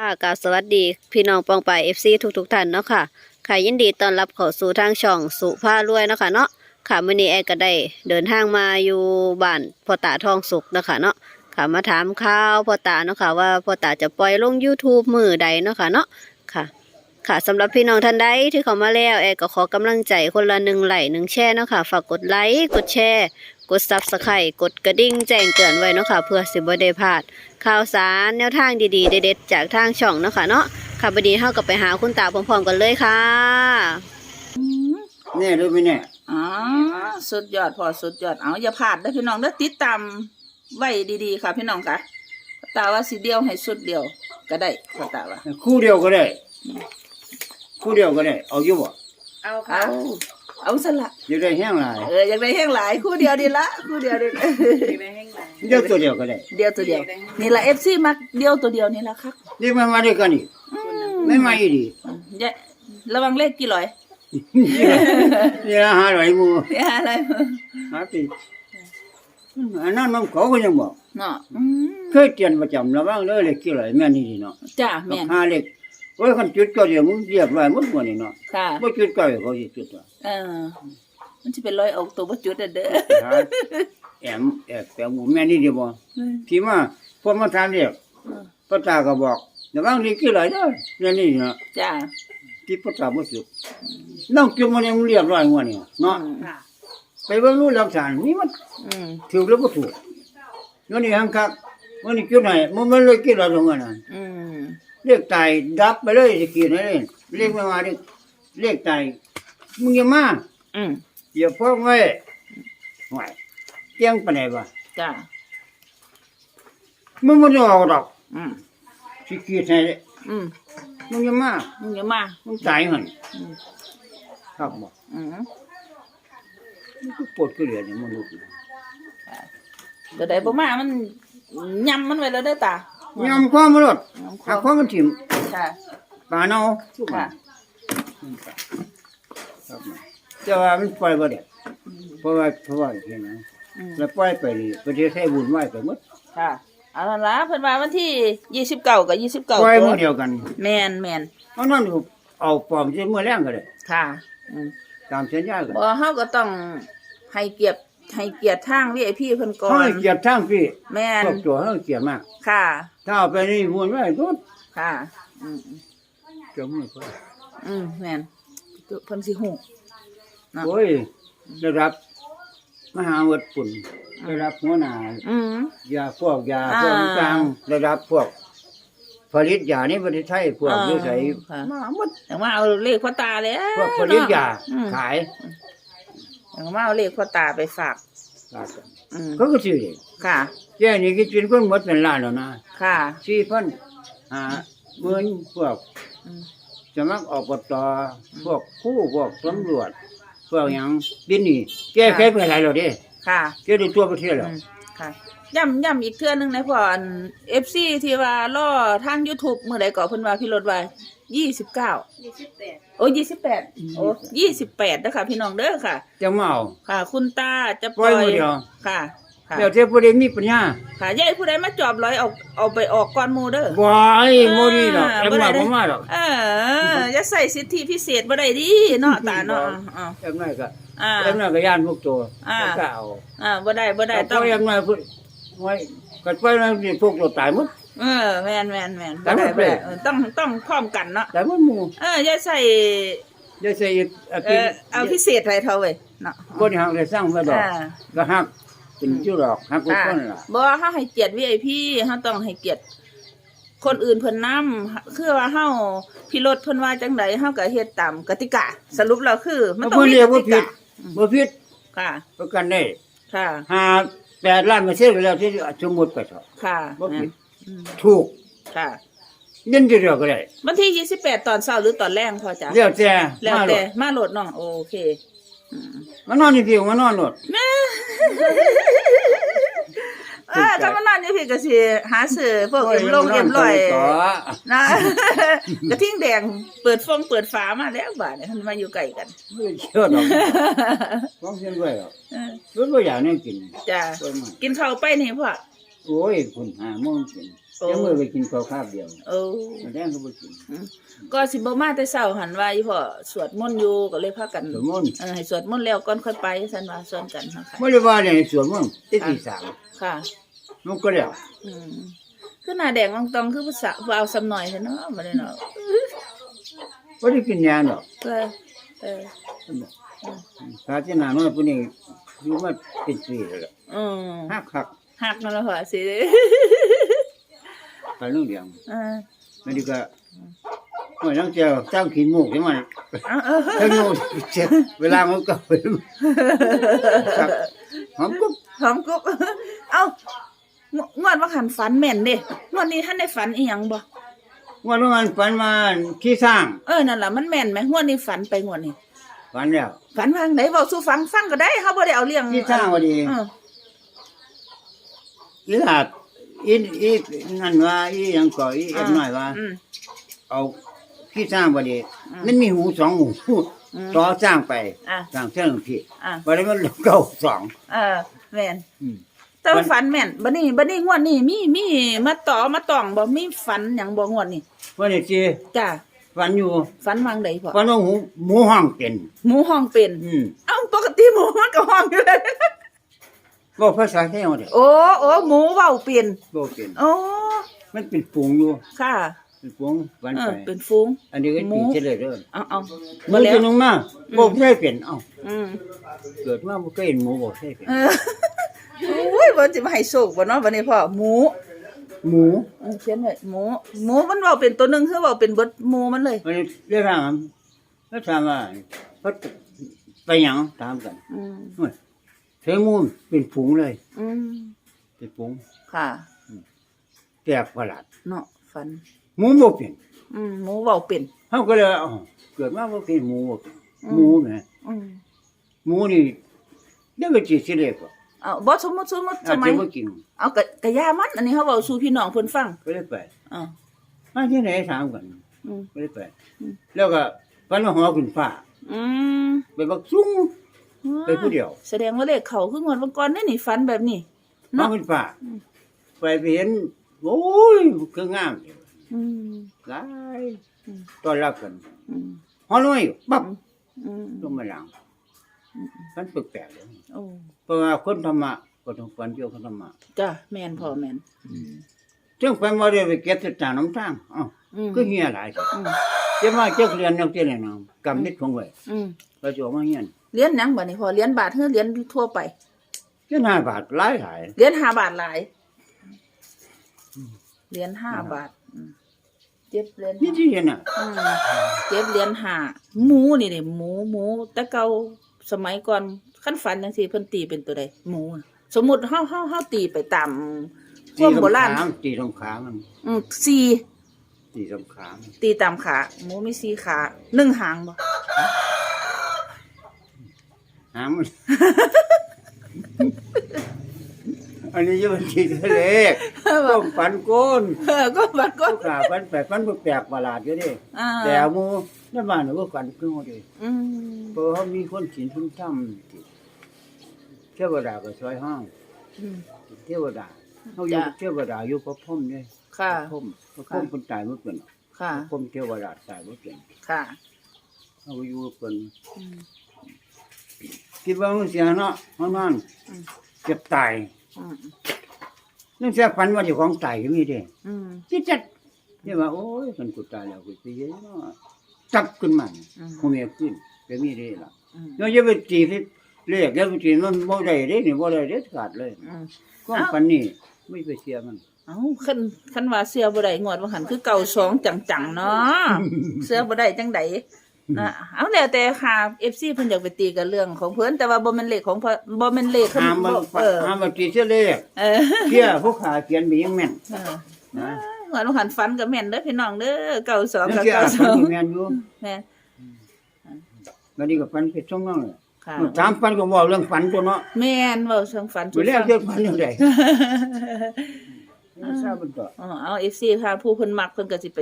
ค่ะกาสวัสดี พี่น้องปองไปเอฟซีทุกๆท่านเนาะค่ะค่ะยินดีต้อนรับเข้าสู่ทางช่องสุภาพรวยเนาะค่ะเนาะค่ะมื้อนี้แอร์ก็ได้เดินทางมาอยู่บ้านพ่อตาทองสุกเนาะค่ะเนาะค่ะมาถามข่าวพ่อตาเนาะค่ะว่าพ่อตาจะปล่อยลง YouTube มือใดเนาะค่ะเนาะค่ะค่ะสำหรับพี่น้องท่านใดที่เข้ามาแล้วแอร์ก็ขอกำลังใจคนละหนึ่งไหลหนึ่งแชร์เนาะค่ะฝากกดไลค์กดแชร์ กดซับสไครต์กดกระดิ่งแจ้งเตือนไว้เนาะค่ะเพื่อสิบ่ได้พลาด ข่าวสารแนวทางดีๆเด็ดๆจากทางช่องเนาะค่ะเนาะค่ะบดนี้เฮาก็ไปหาคุณตาพร้อมๆกันเลยค่ะแน่หรือไม่แน่อ๋อสุดยอดพอสุดยอดเอาอย่าพลาดนะพี่น้องเด้อติดตามไว้ดีๆค่ะ พี่น้องค่ะตาว่าสิเดียวให้สุดเดียวก็ได้พ่อตาว่าคู่เดียวก็ได้ คู่เดียวก็ได้ เอาอยู่บ่เอาเอา เอาสละอยู่ได้แห้งหลายเอออยากได้แห้งหลายคู่เดียวดีละคู่เดียวดีละเดียวตัวเดียวก็ได้ เดียวตัวเดียว นี่ละเอฟซีมักเดียวตัวเดียวนี่ละครับนี่มันมาด้วยกันอีกอืไม่มาอีดีอย่าระวังเลขกี่ร้อยนี่ละหาหลายหมูอย่าอะไรหาปีอันนั้นมันเขาก็ยังบอกเนาะอืมเคยเตือนประจำระวังเลยเลยกี่หลายแม่นนี่ดีเนาะจ้าแม่นหาเล็ก โอ้ยคันจุดก็เดียวมึงเรียบร้อยหมดหมดนี่เนาะค่ะบ่จุดก็เขาสิจุดว่าเออมันจะเป็นร้อยออกตัวประจุดอะเด้อหาแอมแอบแปลหมูแม่นนี่ดีบ่ที่มาพวกมาถามเรียกพระตาก็บอกระวังนี่กี่หลายเด้อแม่นนี่เนาะจ้าที่พระเจ้าบ่สุดน้องจุ่มมันยังเรียบร้อยหัวนี่เนาะอืมไปเบิ่งรู้หลักฐานนี่มันอืมถูกหรือบ่ถูกวันนี้หังคักวันนี้จุดไหนมันมันเลยกี่ละตรงนั้นน่ะอืม เรียกตายดับไปเลยสิกี่นั่นเองเรียกมามาเรียกเรียกตายมึงอย่ามาอืมอย่าพ้องไว้ไหวเตียงปานไหนบ่จ้ามึงบ่ได้เอาดอกอืมสิกี่ใส่อืมมึงอย่ามามึงอย่ามามึงตายหั่นอืมครับบ่อืมมันก็ปวดคือเหลือนี่มนุษย์เดี๋ยวใดบ่มามันยำมันไว้แล้วได้อตา ยอมความมนุษย์ยำคหาวามความมันถิ่มค่ะปลาเนาค่ะครับแต่ว่ามันปล่อยบ่ได้เพราะว่าเพราะว่าเห็นนะอืมแล้วปล่อยไปนี่ประเทศไทยบุญไหวไปหมดค่ะเอาล่ะละเพิ่นว่าวันที่ยี่สิบเก้ากับยี่สิบเก้าปล่อยมื้อเดียวกันแมนแมนเพราะนั่นอยู่เอาปลอมสิมื้อแรงก็ได้ค่ะอืมตามสัญญาก็บ่เฮาก็ต้องให้เกียรติให้เกียรติทาง VIP เพิ่นก่อเฮานให้เกียรติทางพี่แม่นพวกตัวเฮาเกียรติมาก ค่ะ ถ้าเอาไปนี่บุญไหวทุกค่ะ อืมจะมื้อก็อืมแม่นเพิ่นสิฮู้เนาะโอ้ยได้รับ มหาวัดปุ่นได้รับหัวหน้าอืม ยาพวกยาอ่าพวกต่างๆได้รับพวก ผลิตยาในประเทศไทยพวกอ่าวิสัยค่ะมาหมดแต่ว่าเอาเลขพ่อตาแล้วพวกผลิตยาอืมขายแต่ว่าเอาเลขพ่อตาไปฝาก อืมเขาก็ซื้อเลยค่ะ แค่นี้ก็กินคนหมดเป็นล้านแล้วนะค่ะสี่พันหาเมื่นพวกอืม สมัครอบตพวกครู่พวกตำรวจพวกหยังบินนี่แก้ไขไปหลายแล้วเด้ค่ะแก้ได้ทั่วประเทศแล้ว อืมค่ะย้ำย้ำอีกเทื่อนึงนะพ่ออันเอฟซีที่ว่าล่อทาง YouTube เมื่อใดก่อเพิ่นว่าพี่รถว่า ยี่สิบเก้าโอ้ยี่สิบแปดโอ้ยี่สิบแปดนะคะพี่น้องเด้อค่ะ จะมาเอา ค่ะ คุณตาจะปปล่ล่ออยยมื้อเดียว ค่ะค่ะแล้วเทพบ่ได้มีปัญญาค่ะยายผู้ใดมาจอบร้อยเอาเอาไปออกก่อนหมูเด้อ บ่ไอ้โมนี่ดอกอ่าเอ็มบ่ได้ว่าเด้บ่มาดอก เอออย่าใส่สิทธิพิเศษบ่ได้ดิเนาะตาเนาะอ่าเอ็มน้อยก็อ่าเอ็มน้อยก็ย่านพวกตัวอ่าก็เอาอ่าบ่ได้บ่ได้แต่ต้ต้อองงเอ็มน้อยพุ่นไว้ก็ไปแล้วนี่พวกตัวตายหมด เออแม่นแม่นแม่นแต่บ่ได้มันบ่ได้เป็นเออต้องต้องพร้อมกันเนาะแต่มันหมู่เอออย่าใส่ได้ใส่อีกอาเอทิตอย์เอาพิเศษไว้เท่าเว้ยเนาะคนหักได้สร้างไว้ดอกอ่า ก็หักเป็นจุดดอกหักทุกค่ะคนล่ะบ่เฮาให้เกียรติ VIP เฮาต้องให้เกียรติ คนอื่นเพิ่นนำคือว่าเฮาพิรถเพิ่นว่าจังไดเฮาก็เฮ็ดตามกติกาสรุปแล้วคือ มันต้องเพิ่นมีเรียกกว่าติผิดกาบ่ผิดค่ะ ประกันได้ค่ะ หาแปดล้านเปอร์เซ็นต์แล้วที่สมมุติไปเถอะ ค่ะบ่ผิด อืมถูกค่ะเงินจะเดียวก็ได้วันที่28ตอนเช้าหรือตอนแรงพอจ้ะแล้วแต่แล้วมาโลแต่ดมาโหลดเนาะโอเคอืมมานอนนี่พี่มานอนโลด เออถ้ามานอนนี่พี่ก็สิหาซื้อพวกเอ็มลงเอ็มลอยต่อนะ กระทิ่งแดงเปิดฟงเปิดฝามาแล้วบาดเนี่ยมันมาอยู่ใกล้กัน ไม่เชื่อดอกฟ้องเช่นไว้หรอกเออรถบ่อยากแน่กินจ้ะเพิ่นมากินข้าวไปนี่พ่อ โอ้ยคุณหาโมงกินโอ้ ยังมือไปกินข้าวคาบเดียวโอ้มันแดงก็บ่กินก็สิบ่มาแต่เช้าหันว่าอีพ่อสวดมนต์อยู่ก็เลยพากันสวดมนต์เออให้สวดมนต์แล้วก่อนค่อยไปซั่นว่าส่วนกันเนาะค่ะบ่ได้ว่าเนี่ยสวนมึงตีตีสามค่ะ มันก็แล้วอืมคือหน้าแดงอองตองคือภาษาวาวซำหน่อยเถอะเนาะบ่ได้เนาะบ่ได้กินยาหรอกเออเออถ้าที่หน้าน้อยผู้นี้อยู่มาเป็นปีแล้วล่ะอืมฮักคัก หักนั่นแหละพ่อสิไปโรงเรียนเออมันดีก็ว่าจังเจ้าจ้างขี้มูกให้มันเอาเออถ้างูเจ็บเวลามันก็ไปครับหอมกุ๊บหอมกุ๊บเอ้างงวดว่าหันฝันแม่นเด้งวดนี้ท่านได้ฝันอีหยังบ่ว่าน้มันฝันมาที่สร้าง เออนั่นล่ะมันแม่นไหมงวดนี้ฝันไปงวดนี้ฝันแล้วฝันวางไหนเว้าสู่ฟังฟังก็ได้เฮาบ่ได้เอาเรื่องที่สร้างว่าดีเอออีหลาดอีอีนั่นว่าอีหยังก่ออีเอ็ดน้อยว่า อืม เอาที่สร้างว่าดีอืมมันมีหูสองหูอืมต่อสร้างไปอะ สร้างเส้นพี่อะว่าได้มันเก้าสอง เออแม่นอืม แต่ว่าฝันแม่นบัดนี้บัดนี้งวดนี้มีมีมาต่อมาตองบ่มีฝันหยังบ่งวดนี้ว่านี่สิจ้าฝันอยู่ฝันวางใดพ่อฝันว่าหูหมูห้องเป็น หมูห้องเป็น อืมเอ้าปกติหมูมันก็ห้องอยู่เลย บ่ภาษาไทยเอาเด้โอ้โอ้หมูเว้าเป็นบ่เป็นโอ้มันเป็นฝูงอยู่ ค่ะ เป็นฝูงฝันเอไปอเป็นฟูง อันนี้ก็หมูตีเฉลยเด้อเอาเอาหมูบ่แล้ตัววนึงมาบ่เคยเป็นเอ้าอืมเกิดมาบ่เคยเห็นหมูบ่เคยเป็นเออโอ้ยบ่สิมาให้โชคบ่เนาะบัดนี้พ่อหมูหมูเออเขียนไว้หมูหมูมันเว้าเป็นตัวหนึงคือเว้าเป็นเบิดหมูมันเลย มันเรียกถามแล้วถามว่าเพิ่นไปหยังถามกันอืม เฮ้ย เทมูนเป็นฝูงเลย อืมเป็นฝูงค่ะ แปลกประหลาดเนาะฝัน หมูบ่เป็นอืมหมูเว้าเป็น เฮาก็เลยเอ้าเกิดมาบ่เคยเห็นหมูบ่เป็นหมูแหมอืมหมูนี่เดี๋ยวก็สิสิเล็กอะเอาบ่สมมุติสมมุติสอาจมัจะยบ่กินเอากะกะยามัน อันนี้เฮาเว้าสู่พี่น้องเพิ่นฟังก็เลยไปอ้าวมาที่ไหนถามกัน อืมก็เลยไปอืม แล้วก็ฝันว่าหอขึ้นฟ้าอืมไปบักสูง ไปผู้เดียว แสดงว่าเลขเขาคืองวดวันก่อนนี่นี่ฝันแบบนี้หอเนาะขึ้นฟ้าไปไปเห็นโอ้ยคืองามอยู่อืม หลายอืม ต้อนรับกันอืมฮอน้อยปั๊บอืมลงมาหลังมันแปลกๆเลยโอ้เพราะว่าคนธรรมะก็ต้องฝันเกี่ยวกับธรรมะจ้ะแม่นพ่อแม่นจึงฝันว่าได้ไปเก็บสตางค์น้ำทางอ้าวอืมก็เฮียหลายจ้ะอืมเจ้ามาเจ้าเรียนนักเรียนน้องกำนิดของไว้อืมก็จะออกมาเฮียน เหรียญหยังบัดนี้พ่อเหรียญบาทหรือเหรียญทั่วไปเจ้าหน้าบาทหลายหลายเหรียญห้าบาทหลายเหรียญห้าบาทอืมเจ็บเหรียญนี่ที่เห็นน่ะอืมเจ็บเหรียญห้าหมูนี่เด้หมูหมูแต่เก่าสมัยก่อนขั้นฝันจังซี่เพิ่นตีเป็นตัวใดหมูน่ะสมมุติเฮาเฮาเฮาตีไปตามพวกโบราณตีสงขามันอืมสี่ตีสงขามันตีตามขาหมูมีสี่ขาหนึ่งหางบ่ หามันอันนี้จะเป็นตีทะเลต้มฝันโกนเออก็บัดก็ก็ขาฝันแปลกฝันแปลกประหลาดอยู่เดิอ่า แต่หมูในบ้านน่ะก็ฝันคือหมดเลยอืมเพราะเขามีคนศีลคนธรรมที่เทวดาก็ช่วยห้องอืม เทวดาเขาอยู่จ้ะ เทวดาอยู่พระพรหมเนี่ยค่ะพระพรหมพระพรหมคนตายเมื่อเป็นค่ะ พระพรหมเทวดาตายเมื่อเป็นค่ะ เขาก็อยู่เป็นอืม คิดว่ามันเสียเนาะเขานั่นอืมเจ็บตายอืมนั่นเสียฝันว่าเจ้าของตายก็มีเด้อืมจิตจัดเนี่ยว่าโอ้ยมันกูตายแล้วกูไปเยอะเนาะจับขึ้นมาอืมหัวเมียขึ้นก็มีเด้ล่ะอืมเราจะไปตีที่เลขแล้วไปตีมันบ่ได้เด้นี่บ่ได้เด็ดขาดเลยอืมความฝันนี่ไม่ไปเสียมันเอ้าคันคันว่าเสื้อบ่ได้งวดว่าหันคือเก่าสองจังๆเนาะเสื้อบ่ได้จังได นะเอาแล้วแต่ค่ะ FC เพิ่นอยากไปตีกันเรื่องของเพิ่นแต่ว่าบ่แม่นเลขของเพิ่นบ่แม่นเลขเพิ่นห้ามมันบ่เออห้ามมันตีเสียเลขเออเชื่อผู้ขาเขียนมียังแม่นเออนะงวดว่าหันฝันก็แม่นเด้อพี่น้องเด้อเก่าสองนั่นกับเชื่อเก่าสฝันองมีแม่นอยู่แม่นวันนี้ก็ฝันเพชรสองน้องเลยค่ะถามฝันก็บอกเรื่องฝันตัวเนาะแม่นเว้าเชิงฝันไปแล้วเรื่องฝันเรื่องใดไม่ทราบมันต่ออ๋อเอา FC ค่ะผู้เพิ่นมักเพิ่นก็สิไป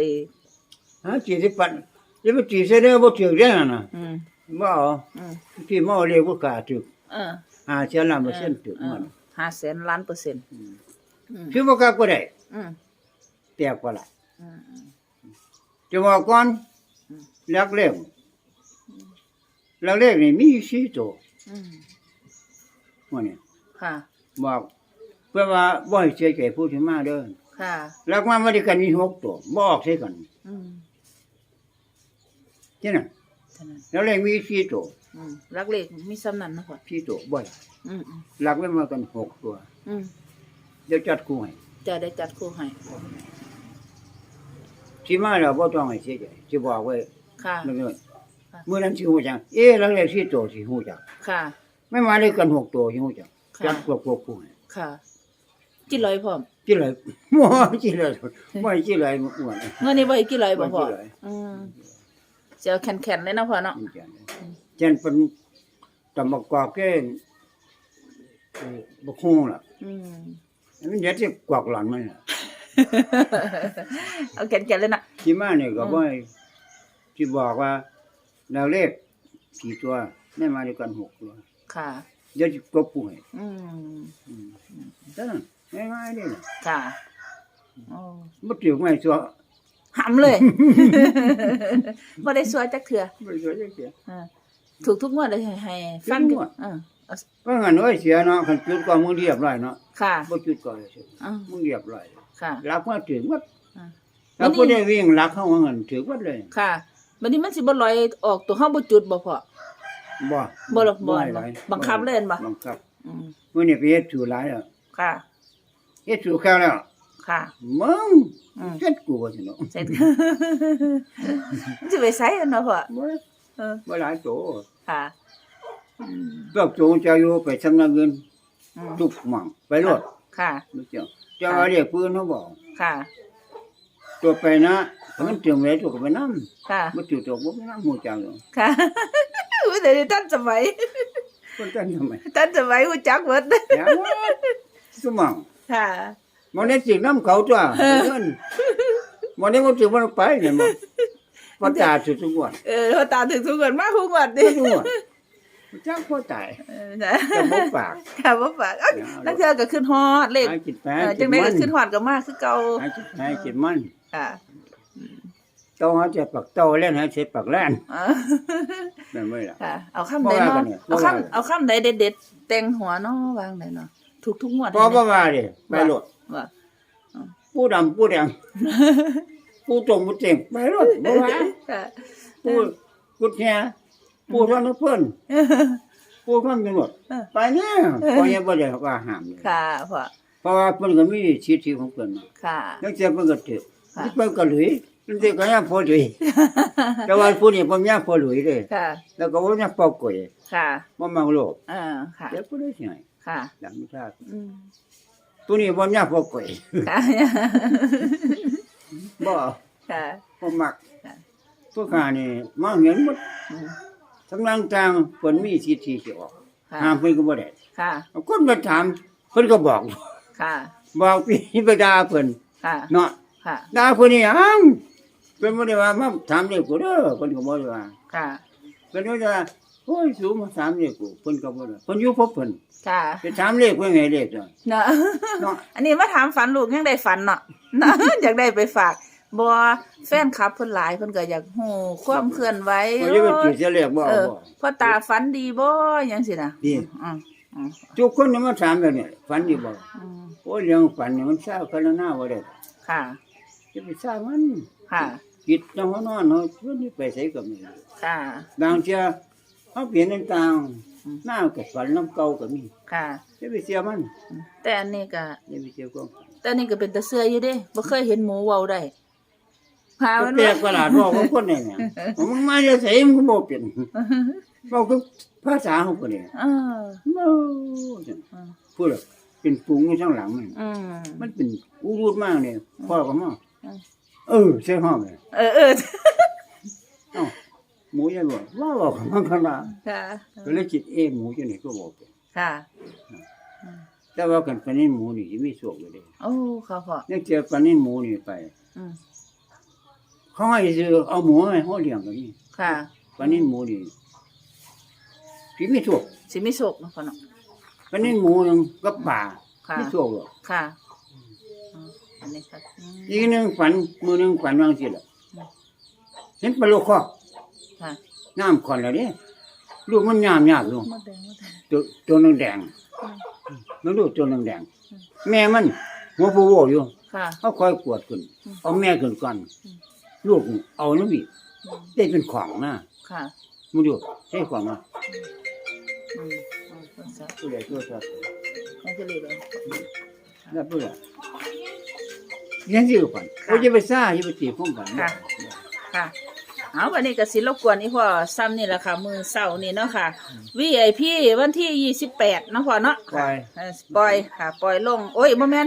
ฮะจีที่ฝัน จะไปจีเสียเด้อบ่ถือได้น่ะนะอืมบ่เอาอืมที่มาเอาเรียกผู้ขาถือเออหาเสียล้านเปอร์เซ็นต์ถือมันห้าแสนล้านเปอร์เซ็นต์อืมคือบ่กล้าก็ได้อืมตกว่าล่ะอืมอืม จะบอกก่อนอืม ลักเลขลักเลขนี่มีอยู่สี่ตัวอืมว่านี่ค่ะบอกเพื่อว่าบ่ให้เสียใจผู้ที่มาเด้อค่ะ ลักมามาด้วยกันมีหกตัวบ่ออกใส่กัน อืม ใช่น่ะเท่านั้นแล้วเลขมีสี่ตัวอืมรักเล็กมีซ้ำนั้นนะพ่อสี่ตัวบ่อยอืมอืมลักไว้มากันหกตัวอืมเดี๋ยวจัดคู่ให้จะได้จัดคู่ให้ที่มาแล้วบ่ต้องให้เสียใจสิบอกไว้ค่ะ นั่นเลยค่ะ เมื่อนั้นสิฮู้จักเอ๊ะลักเลขสี่ตัวสิฮู้จักค่ะ ไม่มาด้วยกันหกตัวสิฮู้จักค่ะ จัดควบควบคู่ให้ค่ะกี่ร้อยพร้อมจิเลยบ่จิเลยบ่จิเลยอ้วนเงินนี้บ่อีกกี่ร้อยบ่พ่อบ่กี่ร้อยอืม เสียวแข็งๆเลยนะพ่อเนาะจริงๆเจนเป็นตำบักกอกเก้นเอ่อบักฮู้ล่ะอืมมันเดี๋ยวสิกวักหลอนมันน่ะเอาแข็งๆเลยนะที่มาเนี่ยก็อืมบ่ให้ที่บอกว่าดาวเลขกี่ตัวได้มาด้วยกันหกตัวค่ะ เดี๋ยวสิกบป่วยอืมอืมนั่นง่ายๆนี่น่ะค่ะโอ้บ่ถือไม่ซัว หำเลยบ่ได้สวยจักเถื่อบ่ซัวจักเสียอ่าถูกทุกงวดเลยให้ให้ฟังทุกงวดเออเอาเพราะงั้นโอ้ยเสียเนาะคันจุดก่อนมึงเรียบร้อยเนาะค่ะบ่จุดก่อนเสียอ่ามึงเรียบร้อยค่ะรับมาถึงวัดอ่าแล้วผู้ได้วิ่งรักเข้าว่างั้นถือวัดเลยค่ะบัดนี้มันสิบ่ลอยออกตัวเฮาบ่จุดบ่พ่อบ่บ่หรอกบ่ให้หลายบังคับเล่นบ่บังคับอืมมื้อนี้ไปเฮ็ดสู่หลายแล้วค่ะเฮ็ดสู่แค่แล้ว ค่ะ มึงอืมเฮ็ดกูว่าซั่นเนาะเสร็จ มันสิไปไสกันเนาะพ่อบ่เออบ่หลายโตค่ะอืมพวกโจงจะอยู่ไปสำนักเงินอืมทุกหม่องไปรถค่ะบ่เจ้าจะว่าเรียกปืนเฮาบอกค่ะ ตัวไปนะถ้ามันถึงไว้ตัวก็ไปนำค่ะ บ่จุดตัวบ่ไปนำหมู่จังเนาะค่ะ อุ้ยเดี๋ยวนี้ท่านสมัยคน tan ทำไมท่านสมัยฮู้จักเบิดอย่าว่าสมองค่ะ มันได้สินำเขาตัวเงินมันได้บ่ถึงมันไปเนี่ยมันบ่ตาสุดทุกวันเออพอตาถึงทุกคนมาฮู้หมดดิทุกวันจักพอตายเออนะจะบ่ปากค่ะบ่ฝากเอ้ยนักเทื่อก็ขึ้นฮอดเลขหาจิตแปเออจังได๋ก็ขึ้นฮอดก็มาคือเก่าหาจิตแปจิตมันค่ะโตหาจะปักโตเล่นหาเสร็จปักแล่นอ่าแม่นบ่ล่ะค่ะเอาคำใดบ่ว่ากัเนาะนเนี่ยเอาบ่ว่ากันคำเอาคำใดเด็ดๆแต่งหัวเนาะวางได้เนาะถูกทุกงวดพอเลยบ่นะว่าดิไปโลด ว่าผู้ดำผู้แดงผู้ตรงผู้เต็งไปโลดบ่ว่าค่ะผู้กุดแฮผู้ทอนเพิ่นผู้ทำจังหวัดไปเนี่ยพอยังบ่ได้ว่าห้ามเลยค่ะพ่อเพราะว่าเพิ่นก็มีสิทธิของเพิ่นเนาะค่ะนักเสียเพิ่นก็ถือค่ะเพิ่นก็หลุยมันสิก็ยังพอหลุยแต่ว่าผู้นี้บ่ยังพอหลุยเด้ค่ะ แล้วก็บ่ยังเป่ากล้วยค่ะบ่มักโลกอ่าค่ะเดี๋ยวผู้ใดสิให้ค่ะดังมิชาอืม ตัวนี้บ่ยังพอกล้วยค่ะบ่ค่ะบ่มักค่ะพวกข้านี่มาเห็นหมดอืมทั้งหลังทางเพิ่นมีสิทธิสิออกค่ะห้ามเพิ่นก็บ่ได้ค่ะเอาคนมาถามเพิ่นก็บอก ค่ะบอกพี่ไปด่าเพิ่นค่ะเนาะค่ะด่าเพิ่นนี่อ้าวเพิ่นบ่ได้ว่ามาถามเด็กกูเด้อเพิ่นก็บ่ได้ว่าค่ะเพิ่นว่าจะ โอ้ยสูงมาถามเด็กกูเพิ่นก็บ่ได้เพิ่นอยู่พบเพิ่นค่ะ ไปถามเลขเพิ่นไงเลขจ้ะเนาะ เนาะ อันนี้มาถามฝันลูกยังได้ฝันเนาะเนาะอยากได้ไปฝากบ่แฟนคลับเพิ่นหลายเพิ่นก็อยากฮู้ความเคลื่อนไหวเพิ่นจะไปตีเสียเลขบ่เอเอาอบ่ พ่อตาฝันดีบ่จังซี่น่ะดี อืมอืมทุกคนนี่มาถามแบบนี้ฝันดีบ่อืมโอ้ยเรื่องฝันนี่มันเศร้าคันละหน้าบ่ได้ค่ะ จะไปสร้างมันค่ะคิดจังว่านอนเนาะเพิ่นนี่ไปไสก็ไม่รู้ค่ะ บางเทื่อ เฮาเปลี่ยนต่างอืมๆหน้าก็ฝันน้ำเก่าก็มีค่ะ จะไปเสียมันแต่อันนี้ก็จะไปเสียความแต่อันนี้ก็เป็นตาเสื้ออยู่เด้บ่เคยเห็นหมูเว้าได้พาก็มันแปลมากประหลาดบอกของคนนี่เนี่ยมึงมาจะใส่มึงก็บ่เป็นบอกคือภาษาของคนนี่เออโอ้จังพูดแล้วเป็นปุงอยู่ข้างหลังมันอืมมันเป็นอูรูดมากเนี่ยพ่อก็มาอืมเออใช่ห้องเลยเออเออเอ้า หมูยังบอกว่าบอกมันขนาดค่ะ ก็เลยคิดเอ๊ะหมูจังนี่ก็บอกเป็นค่ะแต่ว่ากันปานนี้หมูนี่สิมีโชคอยู่เด้โอ้ค่ะพ่อเนี่ยเจอปานนี้หมูนี่ไป อืมเขาให้ซื้อเอาหมูให้เขาเลี้ยงก็มีค่ะปานนี้หมูนี่สิมีโชคสิมีโชคเนาะพ่อเนาะปานนี้หมูนึงกับป่าค่ะมีโชคหรอกค่ะปอันนี้ค่ะอืมอีกหนึงฝันมือหนึงฝันวางสิล่ะเห็นปลาลูกคอ ค่ะ น้ำขอนแล้วเด้ลูกมันยามยากลูกมดแดงมดแดง ตัวตัวนึงแดงมันลูกตัวนึงแดง แม่มันหัวฟูโวอยู่ค่ะ เขาคอยกวดขึ้นเอาแม่ขึ้นก่อนลูกเอาน้ำบีอืมได้เป็นของนะค่ะมึงดูใช่ของนะอืมเอาโทรศัพท์ตัวใหญ่ตัวสัตว์ให้เฉลี่ยเลยแล้วตัวใหญ่เลี้ยงสิก่อนเขาจะไปซ่าจะไปตีพวกกันค่ะ ค่ะ เอาวันนี้ก็สิรบกวนอีพ่อซ้ำนี่แหละค่ะมือเสาร์นี่เนาะค่ะ VIP วันที่ยี่สิบแปดเนาะพ่อเนาะปล่อย เออปล่อยค่ะ ปล่อยลง โอ้ยโมเมน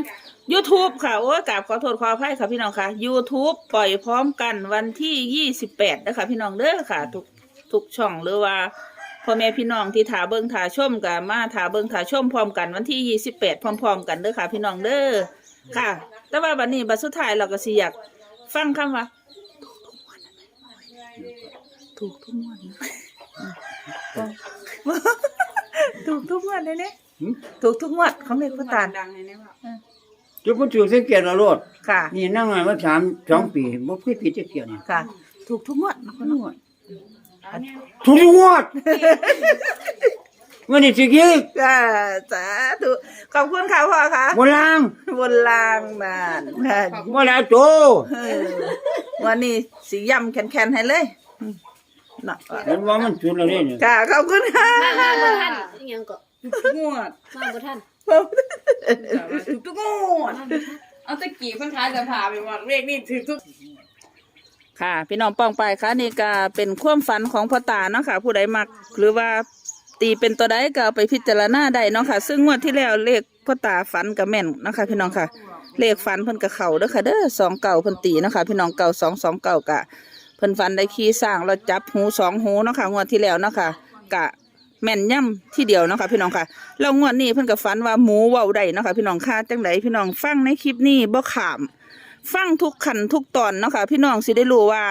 YouTube ค่ะ โอ้ยกราบขอโทษขออภัยค่ะพี่น้องค่ะ YouTube ปล่อยพร้อมกันวันที่ยี่สิบแปดนะคะพี่น้องเด้อค่ะ ทุกทุกช่องหรือว่าพ่อแม่พี่น้องที่ถาเบิงถาชมกับมาถาเบิงถาชมพร้อมกันวันที่ยี่สิบแปดพร้อมๆ กันเด้อค่ะ พี่น้องเด้อค่ะ แต่ว่าวันนี้บัดสุดท้ายเราก็สิอยาก ฟังคำว่า ถูกทุกงวดนะอืมถูกทุกงวดเลยเนี่ยหึถูกทุกงวดของเด็กพ่อตาลดังเลยเนี่ยว่าจุดผู้ถือสังเกตเอาโลดค่ะ นี่นั่งงานมาสามสองปีบ่เคยผิดจะเกี่ยวนี่ค่ะ ถูกทุกงวดนะพ่อน้องอันเนี้ยทุกงวด วันนี้สิกี้จ้าสาธุขอบคุณค่ะพ่อค่ะบนล่างบนลางนานค่ะบ่แล้วโตเออวันนี้สีย่ำแข็งๆให้เลยอืมเนาะเห็นว่ามันสุดแล้วเนี่ยค่ะขอบคุณค่ะมามาบ่ทันอิหยังก็งวดมาบ่ทันถูกทุกงวดเอาตะกี้เพิ่นท้ายจะพาไปว่าเลขนี่ถือทุกค่ะ พี่น้องป้องไปค่ะนี่ก็เป็นความฝันของพ่อตาเนาะค่ะ ผู้ใดมักหรือว่า ตีเป็นตัวใดก็เอาไปพิจารณาได้เนาะค่ะ ซึ่งงวดที่แล้วเลขพ่อตาฝันกับแม่นเนาะค่ะพี่น้องค่ะ เลขฝันเพิ่นกับเขาเด้อค่ะเด้อสองเก่าเพิ่นตีเนาะค่ะพี่น้องเก่าสองสองเก่ากะเพิ่นฝันได้ขี่สร้างแล้วจับหูสองหูเนาะค่ะงวดที่แล้วเนาะค่ะกะแม่นย่ำที่เดียวเนาะค่ะพี่น้องค่ะแล้วงวดนี้เพิ่นก็ฝันว่าหมูเว้าได้เนาะค่ะพี่น้องค่ะจังไดพี่น้องฟังในคลิปนี้บ่ขาม ฟังทุกขันทุกตอนเนาะค่ะพี่น้องสิได้รู้ว่า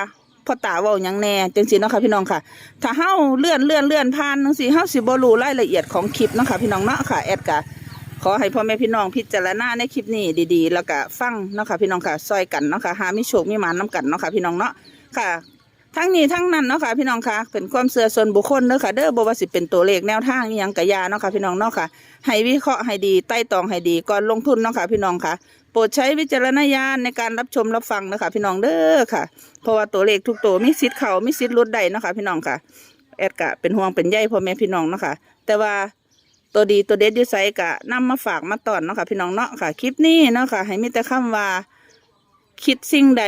พ่อตาเว้าหยังแน่จังซี่เนาะค่ะพี่น้องค่ะ ถ้าเฮาเลื่อนเลื่อนเลื่อนผ่านจังซี่เฮาสิบ่รู้รายละเอียดของคลิปเนาะค่ะพี่น้องเนาะค่ะแอดกะขอให้พ่อแม่พี่น้องพิจารณาในคลิปนี้ดีๆ แล้วก็ฟังเนาะค่ะพี่น้องค่ะซอยกันเนาะค่ะหามีโชคมีหมานนํกันเนาะค่ะพี่น้องเนาะค่ะทั้งนี้ทั้งนั้นเนาะค่ะพี่น้องค่ะเป็นความเชื่อส่วนบุคคลเด้อค่ะเด้อบ่ว่าสิเป็นตัวเลขแนวทางอีหยังกะยาเนาะค่ะพี่น้องเนาะค่ะให้วิเคราะห์ให้ดีไต้ตองให้ดีก่อนลงทุนเนาะค่ะพี่น้องค่ะ โปรดใช้วิจารณญาณในการรับชมรับฟังนะคะพี่น้องเด้อค่ะ เพราะว่าตัวเลขทุกตัวมีสิทธิ์เขามีสิทธิ์ลดได้นะคะพี่น้องค่ะ แอดกะเป็นห่วงเป็นใยพ่อแม่พี่น้องเนาะค่ะ แต่ว่าตัวดีตัวเด็ดอยูไซกะนำมาฝากมาตอนเนาะค่ะพี่น้องเนาะค่ะ คลิปนี้เนาะค่ะให้มีแต่คำว่า คิดสิ่งใด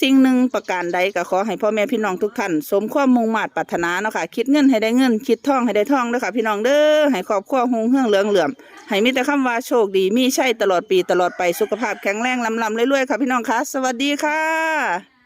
สิ่งหนึ่งประการใดก็ขอให้พ่อแม่พี่น้องทุกท่านสมความมุ่งมา่ปรารถนาเนาะค่ะคิดเงินให้ได้เงิน คิดทองให้ได้ทองเด้อค่ะพี่น้องเด้อให้ครอบครัวหงเฮืองเหลืองเหลื่อมให้มีแต่คำว่าโชคดีมีใช่ตลอดปีตลอดไปสุขภาพแข็งแรงลำลำเรื่อยๆค่ะพี่น้องคะสวัสดีค่ะ